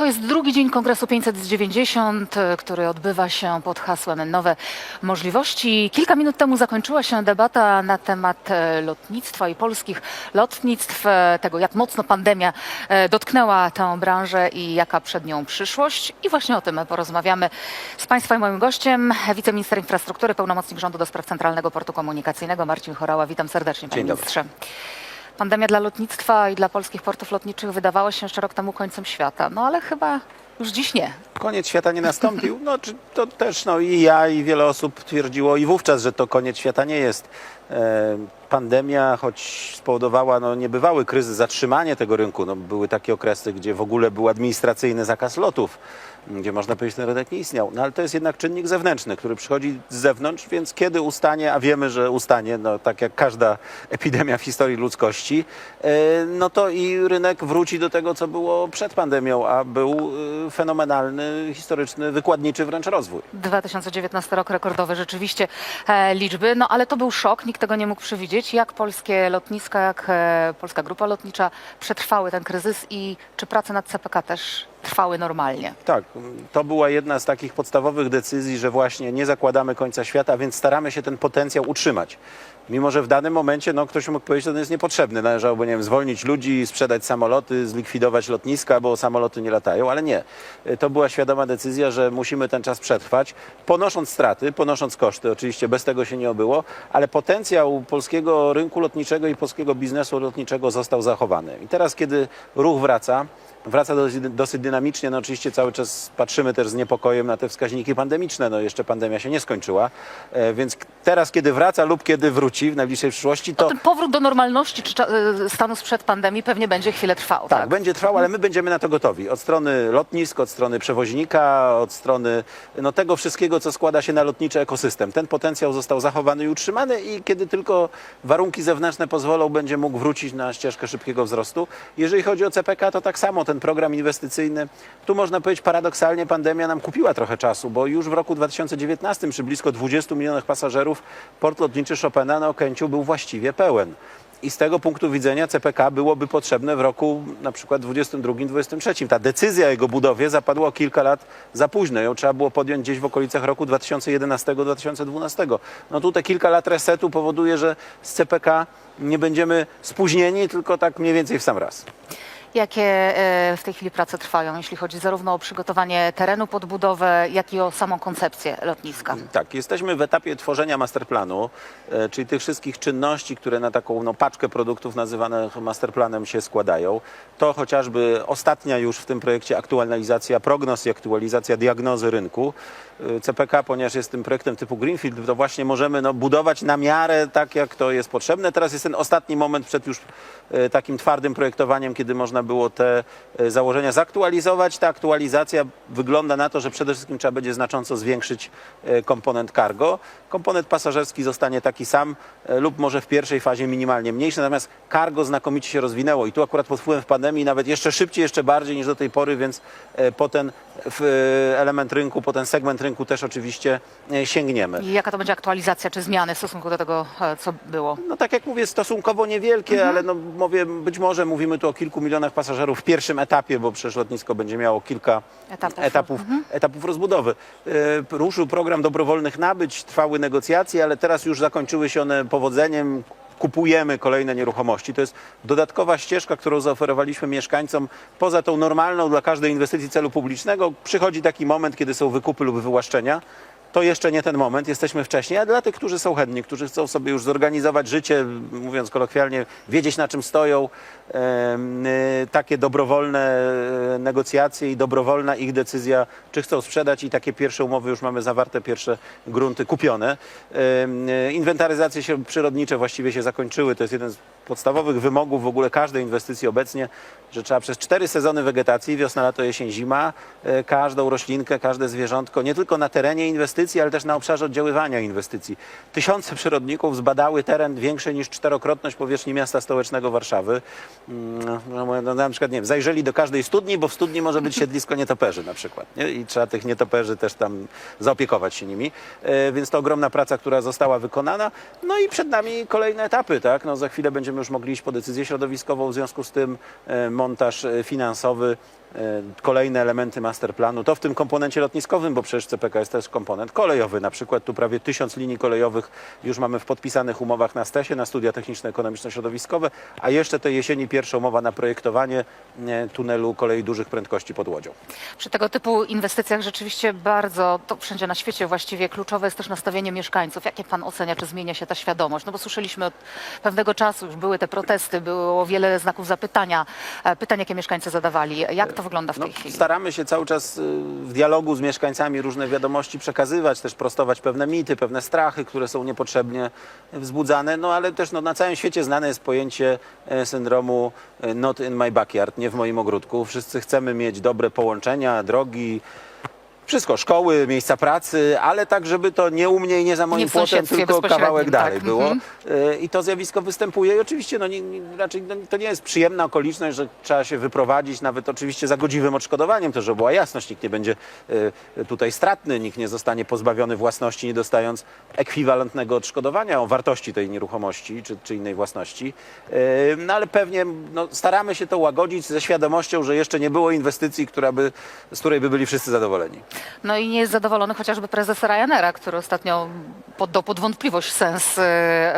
To jest drugi dzień Kongresu 590, e, który odbywa się pod hasłem Nowe Możliwości. Kilka minut temu zakończyła się debata na temat e, lotnictwa i polskich lotnictw, e, tego jak mocno pandemia dotknęła tę branżę i jaka przed nią przyszłość. I właśnie o tym porozmawiamy z Państwa i moim gościem, wiceminister infrastruktury, pełnomocnik rządu do spraw Centralnego Portu Komunikacyjnego Marcin Chorała. Witam serdecznie, panie Dzień dobry. Pandemia dla lotnictwa i dla polskich portów lotniczych wydawała się jeszcze rok temu końcem świata, no ale chyba już dziś nie. Koniec świata nie nastąpił. No, to też no, i ja, i wiele osób twierdziło i wówczas, że to koniec świata nie jest. E, pandemia, choć spowodowała no, niebywały kryzys, zatrzymanie tego rynku. No, były takie okresy, gdzie w ogóle był administracyjny zakaz lotów, gdzie można powiedzieć, ten rynek nie istniał. No, ale to jest jednak czynnik zewnętrzny, który przychodzi z zewnątrz, więc kiedy ustanie, a wiemy, że ustanie, no, tak jak każda epidemia w historii ludzkości, e, no to i rynek wróci do tego, co było przed pandemią, a był e, fenomenalny, historyczny, wykładniczy wręcz rozwój. 2019 rok rekordowy rzeczywiście e, liczby, no ale to był szok, nikt tego nie mógł przewidzieć. Jak polskie lotniska, jak Polska Grupa Lotnicza przetrwały ten kryzys i czy prace nad CPK też trwały normalnie? Tak, to była jedna z takich podstawowych decyzji, że właśnie nie zakładamy końca świata, więc staramy się ten potencjał utrzymać. Mimo, że w danym momencie no, ktoś mógł powiedzieć, że on jest niepotrzebny. Należałoby, nie wiem, zwolnić ludzi, sprzedać samoloty, zlikwidować lotniska, bo samoloty nie latają, ale nie. To była świadoma decyzja, że musimy ten czas przetrwać, ponosząc straty, ponosząc koszty. Oczywiście bez tego się nie obyło, ale potencjał polskiego rynku lotniczego i polskiego biznesu lotniczego został zachowany. I teraz, kiedy ruch wraca, wraca dosyć, dynamicznie. No oczywiście cały czas patrzymy też z niepokojem na te wskaźniki pandemiczne. No jeszcze pandemia się nie skończyła, e, więc teraz, kiedy wraca lub kiedy wróci w najbliższej przyszłości, to Ten powrót do normalności czy e, stanu sprzed pandemii pewnie będzie chwilę trwał, tak, tak? będzie trwał, ale my będziemy na to gotowi. Od strony lotnisk, od strony przewoźnika, od strony no, tego wszystkiego, co składa się na lotniczy ekosystem. Ten potencjał został zachowany i utrzymany i kiedy tylko warunki zewnętrzne pozwolą, będzie mógł wrócić na ścieżkę szybkiego wzrostu. Jeżeli chodzi o CPK, to tak samo ten program inwestycyjny, tu można powiedzieć paradoksalnie pandemia nam kupiła trochę czasu, bo już w roku 2019 przy blisko 20 milionach pasażerów port lotniczy Chopina na Okęciu był właściwie pełen. I z tego punktu widzenia CPK byłoby potrzebne w roku na przykład 22-23. Ta decyzja o jego budowie zapadła kilka lat za późno. Ją trzeba było podjąć gdzieś w okolicach roku 2011-2012. No tu te kilka lat resetu powoduje, że z CPK nie będziemy spóźnieni, tylko tak mniej więcej w sam raz. Jakie e, w tej chwili prace trwają, jeśli chodzi zarówno o przygotowanie terenu pod budowę, jak i o samą koncepcję lotniska? Tak, jesteśmy w etapie tworzenia masterplanu, e, czyli tych wszystkich czynności, które na taką no, paczkę produktów nazywanych masterplanem się składają. To chociażby ostatnia już w tym projekcie aktualizacja prognoz i aktualizacja diagnozy rynku. E, CPK, ponieważ jest tym projektem typu Greenfield, to właśnie możemy no, budować na miarę tak, jak to jest potrzebne. Teraz jest ten ostatni moment przed już takim twardym projektowaniem, kiedy można było te e, założenia zaktualizować. Ta aktualizacja wygląda na to, że przede wszystkim trzeba będzie znacząco zwiększyć e, komponent cargo. Komponent pasażerski zostanie taki sam e, lub może w pierwszej fazie minimalnie mniejszy, natomiast cargo znakomicie się rozwinęło i tu akurat pod wpływem pandemii nawet jeszcze szybciej, jeszcze bardziej niż do tej pory, więc po ten w, e, element rynku, po ten segment rynku też oczywiście e, sięgniemy. I jaka to będzie aktualizacja czy zmiany w stosunku do tego, e, co było? No tak jak mówię, stosunkowo niewielkie, ale no mówię, być może mówimy tu o kilku milionach pasażerów w pierwszym etapie, bo przecież lotnisko będzie miało kilka Etapów. etapów, etapów rozbudowy. Ruszył program dobrowolnych nabyć, trwały negocjacje, ale teraz już zakończyły się one powodzeniem. Kupujemy kolejne nieruchomości. To jest dodatkowa ścieżka, którą zaoferowaliśmy mieszkańcom. Poza tą normalną dla każdej inwestycji celu publicznego przychodzi taki moment, kiedy są wykupy lub wywłaszczenia. To jeszcze nie ten moment, jesteśmy wcześniej, a dla tych, którzy są chętni, którzy chcą sobie już zorganizować życie, mówiąc kolokwialnie, wiedzieć na czym stoją, y, takie dobrowolne e, negocjacje i dobrowolna ich decyzja, czy chcą sprzedać i takie pierwsze umowy już mamy zawarte, pierwsze grunty kupione. Y, Inwentaryzacje się przyrodnicze właściwie się zakończyły, to jest jeden z podstawowych wymogów w ogóle każdej inwestycji obecnie, że trzeba przez cztery sezony wegetacji, wiosna, lato, jesień, zima, e, każdą roślinkę, każde zwierzątko, nie tylko na terenie inwestycji, ale też na obszarze oddziaływania inwestycji. Tysiące przyrodników zbadały teren większy niż czterokrotność powierzchni miasta stołecznego Warszawy. Mm, No, no, na przykład, nie wiem, zajrzeli do każdej studni, bo w studni może być siedlisko nietoperzy na przykład. Nie? I trzeba tych nietoperzy też tam zaopiekować się nimi. E, Więc to ogromna praca, która została wykonana. No i przed nami kolejne etapy, tak? No, za chwilę będziemy już mogli iść po decyzję środowiskową, w związku z tym e, montaż e, finansowy kolejne elementy masterplanu, to w tym komponencie lotniskowym, bo przecież CPK jest też komponent kolejowy. Na przykład tu prawie tysiąc linii kolejowych już mamy w podpisanych umowach na STESie, na studia techniczno-ekonomiczno-środowiskowe, a jeszcze tej jesieni pierwsza umowa na projektowanie e, tunelu kolei dużych prędkości pod Łodzią. Przy tego typu inwestycjach rzeczywiście bardzo, to wszędzie na świecie właściwie kluczowe jest też nastawienie mieszkańców. Jakie pan ocenia, czy zmienia się ta świadomość? No bo słyszeliśmy od pewnego czasu, już były te protesty, było wiele znaków zapytania, e, pytań, jakie mieszkańcy zadawali. Jak to wygląda w No, tej chwili? staramy się cały czas y, w dialogu z mieszkańcami różne wiadomości przekazywać, też prostować pewne mity, pewne strachy, które są niepotrzebnie wzbudzane, no ale też no, na całym świecie znane jest pojęcie e, syndromu e, not in my backyard, nie w moim ogródku. Wszyscy chcemy mieć dobre połączenia, drogi, wszystko, szkoły, miejsca pracy, ale tak, żeby to nie u mnie i nie za moim Nie w płotem, sąsiedztwie tylko bezpośrednim, kawałek dalej tak. było. Mhm. E, I to zjawisko występuje i oczywiście no, nie, nie, raczej no, to nie jest przyjemna okoliczność, że trzeba się wyprowadzić, nawet oczywiście za godziwym odszkodowaniem, to żeby była jasność, nikt nie będzie e, tutaj stratny, nikt nie zostanie pozbawiony własności, nie dostając ekwiwalentnego odszkodowania o wartości tej nieruchomości czy, czy innej własności. E, No ale pewnie no, staramy się to łagodzić ze świadomością, że jeszcze nie było inwestycji, która by, z której by byli wszyscy zadowoleni. No i nie jest zadowolony chociażby prezes Ryanaira, który ostatnio poddał pod wątpliwość sens e,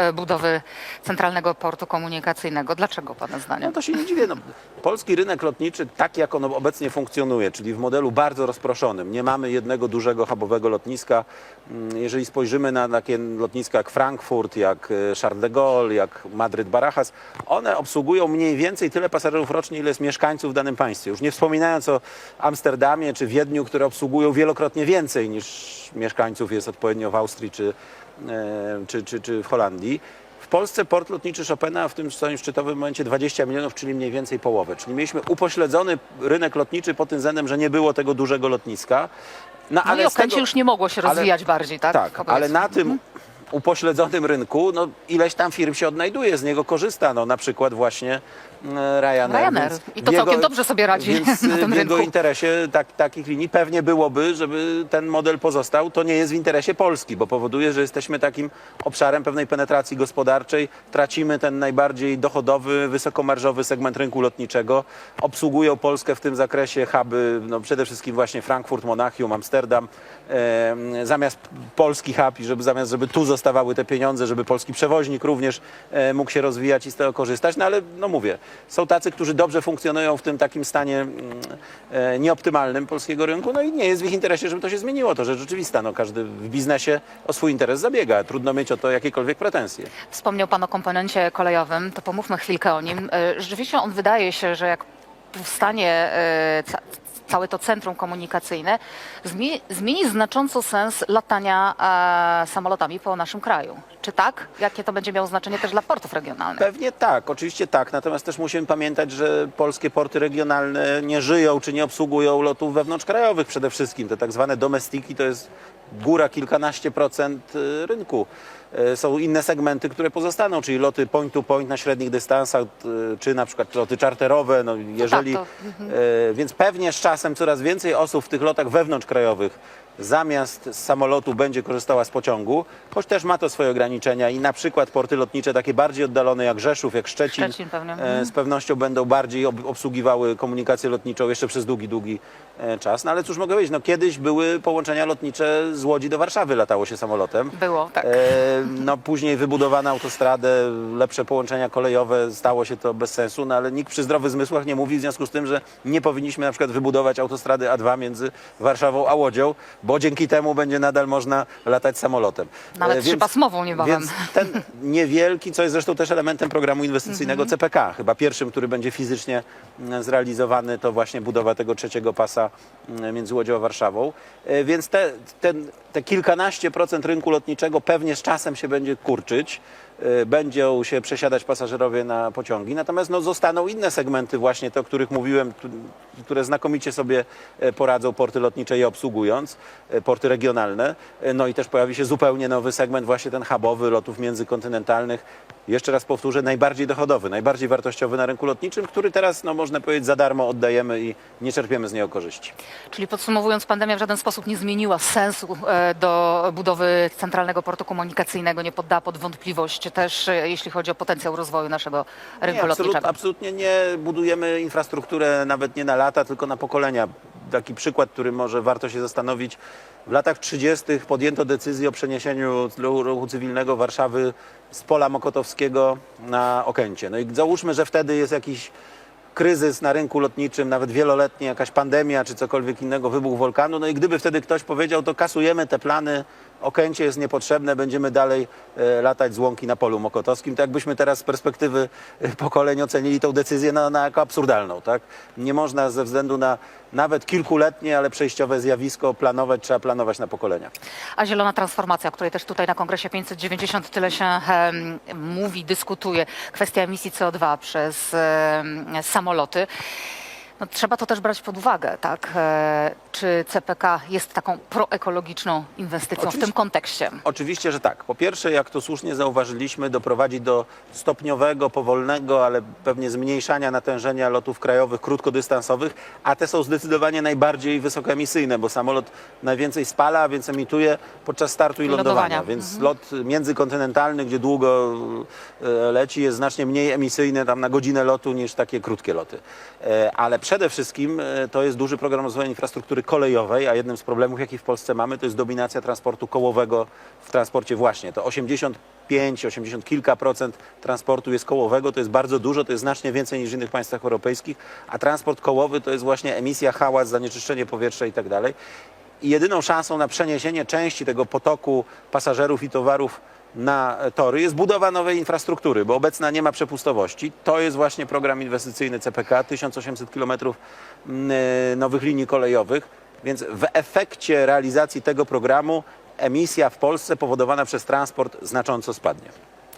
e, budowy centralnego portu komunikacyjnego. Dlaczego pana No zdaniem? to się nie dziwię. No, polski rynek lotniczy, tak jak on obecnie funkcjonuje, czyli w modelu bardzo rozproszonym, nie mamy jednego dużego hubowego lotniska. Mm, Jeżeli spojrzymy na takie lotniska jak Frankfurt, jak e, Charles de Gaulle, jak Madryt Barajas, one obsługują mniej więcej tyle pasażerów rocznie, ile jest mieszkańców w danym państwie. Już nie wspominając o Amsterdamie czy Wiedniu, które obsługują wielokrotnie więcej niż mieszkańców jest odpowiednio w Austrii czy, e, czy, czy, czy w Holandii. W Polsce port lotniczy Chopina w tym swoim szczytowym momencie 20 milionów, czyli mniej więcej połowę. Czyli mieliśmy upośledzony rynek lotniczy pod tym względem, że nie było tego dużego lotniska. No i z Okęcie już nie mogło się ale- rozwijać bardziej, tak? Tak, ale na tym upośledzonym rynku, no ileś tam firm się odnajduje, z niego korzysta, no na przykład właśnie e, Ryanair. Ryanair. więc I to w całkiem dobrze sobie radzi więc na tym w jego rynku. interesie tak, takich linii pewnie byłoby, żeby ten model pozostał. To nie jest w interesie Polski, bo powoduje, że jesteśmy takim obszarem pewnej penetracji gospodarczej. Tracimy ten najbardziej dochodowy, wysokomarżowy segment rynku lotniczego. Obsługują Polskę w tym zakresie huby, no przede wszystkim właśnie Frankfurt, Monachium, Amsterdam. E, zamiast polski hub i żeby zamiast, żeby tu zostawały te pieniądze, żeby polski przewoźnik również e, mógł się rozwijać i z tego korzystać. No ale no mówię, są tacy, którzy dobrze funkcjonują w tym takim stanie mm, e, nieoptymalnym polskiego rynku, no i nie jest w ich interesie, żeby to się zmieniło. To rzecz rzeczywista. No, każdy w biznesie o swój interes zabiega. Trudno mieć o to jakiekolwiek pretensje. Wspomniał Pan o komponencie kolejowym, to pomówmy chwilkę o nim. E, Rzeczywiście on wydaje się, że jak powstanie całe to centrum komunikacyjne, zmieni, zmieni znacząco sens latania e, samolotami po naszym kraju. Czy tak? Jakie to będzie miało znaczenie też dla portów regionalnych? Pewnie tak, oczywiście tak. Natomiast też musimy pamiętać, że polskie porty regionalne nie żyją czy nie obsługują lotów wewnątrzkrajowych przede wszystkim. Te tak zwane domestiki to jest góra kilkanaście procent y, rynku. Y, Są inne segmenty, które pozostaną, czyli loty point to point na średnich dystansach, y, czy na przykład loty czarterowe. No, jeżeli, to- y, Więc pewnie z czasem coraz więcej osób w tych lotach wewnątrzkrajowych zamiast z samolotu będzie korzystała z pociągu, choć też ma to swoje ograniczenia i na przykład porty lotnicze takie bardziej oddalone jak Rzeszów, jak Szczecin, Szczecin pewnie. e, z pewnością będą bardziej ob- obsługiwały komunikację lotniczą jeszcze przez długi, długi e, czas. No ale cóż mogę powiedzieć, no kiedyś były połączenia lotnicze z Łodzi do Warszawy, latało się samolotem. Było, tak. E, no później wybudowano autostradę, lepsze połączenia kolejowe, stało się to bez sensu, no ale nikt przy zdrowych zmysłach nie mówi w związku z tym, że nie powinniśmy na przykład wybudować autostrady A2 między Warszawą a Łodzią, bo dzięki temu będzie nadal można latać samolotem. Ale E, trzypasmową niebawem. Więc ten niewielki, co jest zresztą też elementem programu inwestycyjnego CPK, chyba pierwszym, który będzie fizycznie mm, zrealizowany, to właśnie budowa tego trzeciego pasa mm, między Łodzią a Warszawą. E, Więc te, ten, te kilkanaście procent rynku lotniczego pewnie z czasem się będzie kurczyć. E, Będą się przesiadać pasażerowie na pociągi, natomiast no, zostaną inne segmenty właśnie te, o których mówiłem, które znakomicie sobie e, poradzą porty lotnicze je obsługując, e, porty regionalne. E, No i też pojawi się zupełnie nowy segment, właśnie ten hubowy lotów międzykontynentalnych. Jeszcze raz powtórzę, najbardziej dochodowy, najbardziej wartościowy na rynku lotniczym, który teraz, no, można powiedzieć, za darmo oddajemy i nie czerpiemy z niego korzyści. Czyli podsumowując, pandemia w żaden sposób nie zmieniła sensu e, do budowy centralnego portu komunikacyjnego, nie poddała pod wątpliwość też, e, jeśli chodzi o potencjał rozwoju naszego rynku Nie, absolut, lotniczego. absolutnie nie budujemy infrastrukturę nawet nie na lata, tylko na pokolenia. Taki przykład, który może warto się zastanowić. W latach 30. podjęto decyzję o przeniesieniu ruchu cywilnego Warszawy z pola Mokotowskiego na Okęcie. No i załóżmy, że wtedy jest jakiś kryzys na rynku lotniczym, nawet wieloletni, jakaś pandemia czy cokolwiek innego, wybuch wulkanu. No i gdyby wtedy ktoś powiedział, to kasujemy te plany, Okęcie jest niepotrzebne, będziemy dalej e, latać z łąki na polu mokotowskim. To jakbyśmy teraz z perspektywy e, pokoleń ocenili tą decyzję na, na jako absurdalną. Tak? Nie można ze względu na nawet kilkuletnie, ale przejściowe zjawisko planować, trzeba planować na pokolenia. A zielona transformacja, o której też tutaj na Kongresie 590 tyle się em, mówi, dyskutuje, kwestia emisji CO2 przez em, samoloty. No, trzeba to też brać pod uwagę, tak? E, Czy CPK jest taką proekologiczną inwestycją w Oczywiście. tym kontekście? Oczywiście, że tak. Po pierwsze, jak to słusznie zauważyliśmy, doprowadzi do stopniowego, powolnego, ale pewnie zmniejszania natężenia lotów krajowych, krótkodystansowych, a te są zdecydowanie najbardziej wysokoemisyjne, bo samolot najwięcej spala, a więc emituje podczas startu i lądowania. lądowania. Więc lot międzykontynentalny, gdzie długo e, leci, jest znacznie mniej emisyjny tam na godzinę lotu niż takie krótkie loty. E, Ale przede wszystkim e, to jest duży program rozwoju infrastruktury kolejowej, a jednym z problemów, jaki w Polsce mamy, to jest dominacja transportu kołowego w transporcie właśnie. To 85, 80 kilka procent transportu jest kołowego, to jest bardzo dużo, to jest znacznie więcej niż w innych państwach europejskich, a transport kołowy to jest właśnie emisja, hałas, zanieczyszczenie powietrza i tak dalej. I jedyną szansą na przeniesienie części tego potoku pasażerów i towarów na tory jest budowa nowej infrastruktury, bo obecna nie ma przepustowości. To jest właśnie program inwestycyjny CPK, 1800 km nowych linii kolejowych, więc w efekcie realizacji tego programu emisja w Polsce powodowana przez transport znacząco spadnie.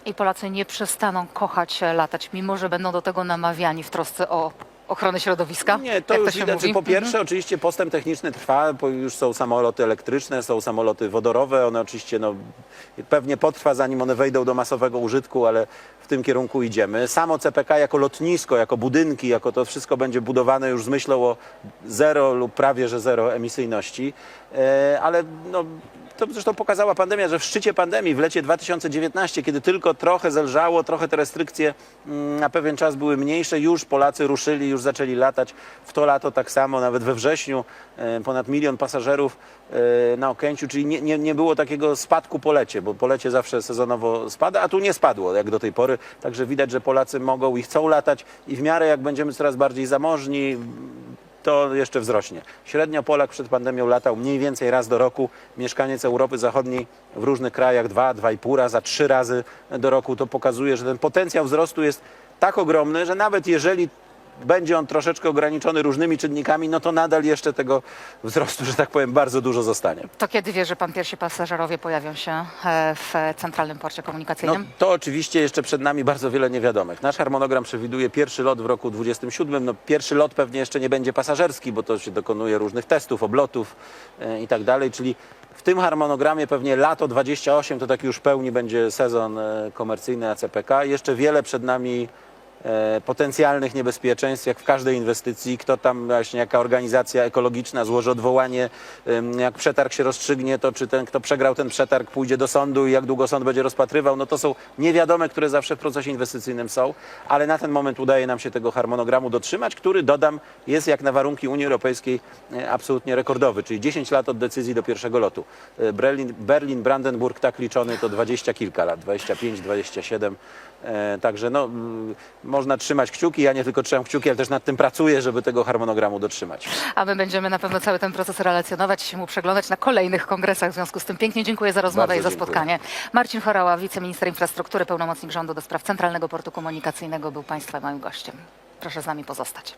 I Polacy nie przestaną kochać e, latać, mimo że będą do tego namawiani w trosce o ochronę środowiska? Nie, to Jak już się widać, że po pierwsze oczywiście postęp techniczny trwa, bo już są samoloty elektryczne, są samoloty wodorowe, one oczywiście no, pewnie potrwa zanim one wejdą do masowego użytku, ale w tym kierunku idziemy. Samo CPK jako lotnisko, jako budynki, jako to wszystko będzie budowane już z myślą o zero lub prawie że zero emisyjności, e, ale no, to zresztą pokazała pandemia, że w szczycie pandemii w lecie 2019, kiedy tylko trochę zelżało, trochę te restrykcje mm, na pewien czas były mniejsze, już Polacy ruszyli, już zaczęli latać. W to lato tak samo, nawet we wrześniu e, ponad milion pasażerów na Okęciu, czyli nie, nie, nie było takiego spadku po lecie, bo po lecie zawsze sezonowo spada, a tu nie spadło jak do tej pory. Także widać, że Polacy mogą i chcą latać i w miarę jak będziemy coraz bardziej zamożni, to jeszcze wzrośnie. Średnio Polak przed pandemią latał mniej więcej raz do roku. Mieszkaniec Europy Zachodniej w różnych krajach dwa, dwa i pół raza, trzy razy do roku. To pokazuje, że ten potencjał wzrostu jest tak ogromny, że nawet jeżeli będzie on troszeczkę ograniczony różnymi czynnikami, no to nadal jeszcze tego wzrostu, że tak powiem, bardzo dużo zostanie. To kiedy wie, że pan pierwsi pasażerowie pojawią się e, w Centralnym Porcie No, Komunikacyjnym? to oczywiście jeszcze przed nami bardzo wiele niewiadomych. Nasz harmonogram przewiduje pierwszy lot w roku 27. No, pierwszy lot pewnie jeszcze nie będzie pasażerski, bo to się dokonuje różnych testów, oblotów e, i tak dalej, czyli w tym harmonogramie pewnie lato 28 to taki już pełni będzie sezon e, komercyjny na CPK. Jeszcze wiele przed nami potencjalnych niebezpieczeństw, jak w każdej inwestycji. Kto tam właśnie, jaka organizacja ekologiczna złoży odwołanie, jak przetarg się rozstrzygnie, to czy ten, kto przegrał ten przetarg pójdzie do sądu i jak długo sąd będzie rozpatrywał, no to są niewiadome, które zawsze w procesie inwestycyjnym są, ale na ten moment udaje nam się tego harmonogramu dotrzymać, który dodam jest jak na warunki Unii Europejskiej e, absolutnie rekordowy, czyli 10 lat od decyzji do pierwszego lotu. E, Berlin, Berlin Brandenburg tak liczony to 20 kilka lat, 25, 27. E, Także no, można trzymać kciuki, ja nie tylko trzymam kciuki, ale też nad tym pracuję, żeby tego harmonogramu dotrzymać. A my będziemy na pewno cały ten proces relacjonować, się mu przeglądać na kolejnych kongresach. W związku z tym pięknie dziękuję za rozmowę Bardzo i za dziękuję. spotkanie. Marcin Chorała, wiceminister infrastruktury, pełnomocnik rządu do spraw Centralnego Portu Komunikacyjnego był Państwa moim gościem. Proszę z nami pozostać.